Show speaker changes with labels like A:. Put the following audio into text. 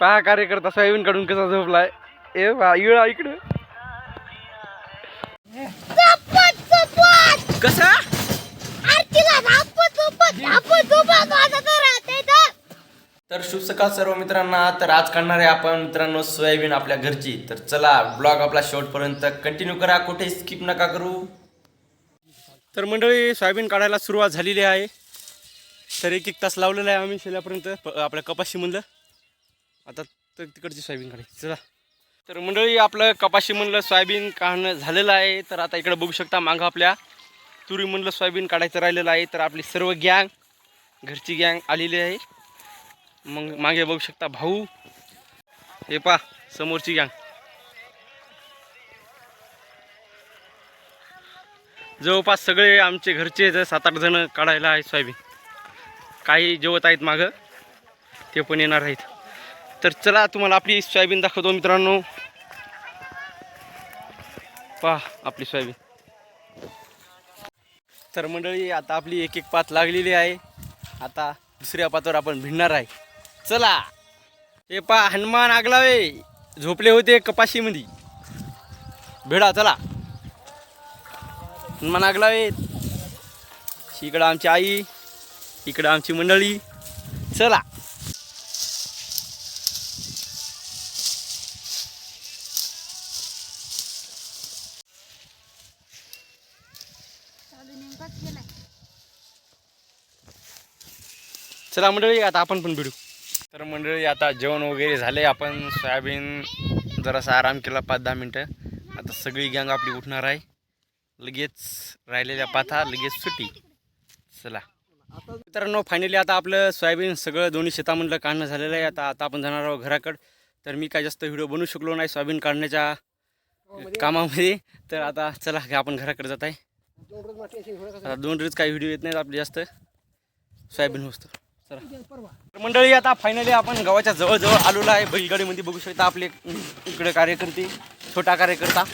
A: पहा कार्यकर्ता सोयाबीन काढून कसा झोपलाय. ए बा इळा इकडं. कसा?
B: तर.
C: तर शुभ सकाळ सर्व मित्रांना. तर आज काढणार आहे आपण मित्रांनो सोयाबीन आपल्या घरची. तर चला ब्लॉग आपला शेवटपर्यंत कंटिन्यू करा. कुठे स्किप नका करू.
A: तर मंडळी सोयाबीन काढायला सुरुवात झालेली आहे. तर एक एक तास लावलेला आहे आम्ही शेल्यापर्यंत प- आपल्या कपाशी म्हणलं आता तर तिकडची सोयाबीन काढायची. चला. तर मंडळी आपलं कपाशी म्हणलं सोयाबीन काढणं झालेलं आहे. तर आता इकडे बघू शकता मागं आपल्या तुरी म्हणलं सोयाबीन काढायचं राहिलेलं आहे. तर आपली सर्व गँग घरची गँग आलेली आहे. मग मागे बघू शकता भाऊ. हे पा समोरची गँग. जवळपास सगळे आमचे घरचे जर सात आठ जण काढायला आहे सोयाबीन. काही जेवत आहेत मागं. ते पण येणार आहेत. तर चला तुम्हाला आपली सोयाबीन दाखवतो मित्रांनो. पहा आपली सोयाबीन. तर मंडळी आता आपली एक एक पात लागलेली आहे. आता दुसऱ्या पातावर आपण भिडणार आहे. चला. हे पा हनुमान आगलावे. झोपले होते कपाशीमध्ये. भेडा चला. हनुमान आगलावे. इकडं आमची आई इकडं आमची मंडळी. चला.
B: चालू नेमकाच गेलाय
A: चला मंडळी आता आपण पण भिडू. तर मंडळी आता जेवण वगैरे झाले आपण सोयाबीन जरासा आराम केला पाच दहा मिनटं. आता सगळी गँग आपली उठणार आहे. लगेच राहिलेल्या पाथा लगेच सुटी चला. मित्रांनो फायनली आता आपलं सोयाबीन सगळं दोन्ही शेतामधलं काढणं झालेलं आहे. आता आता आपण जाणार आहोत घराकडं. तर मी काय जास्त व्हिडिओ बनवू शकलो नाही सोयाबीन काढण्याच्या कामामध्ये. तर आता चला आपण घराकडे जात आहे. आता दोन रोज काही व्हिडिओ येत नाहीत आपले जास्त. सोयाबीन होतो. तर मंडळी आता फायनली आपण गावाच्या जवळजवळ आलेलो आहे. बैलगाडीमध्ये बघू शकता आपले इकडे कार्यकर्ते छोटा कार्यकर्ता.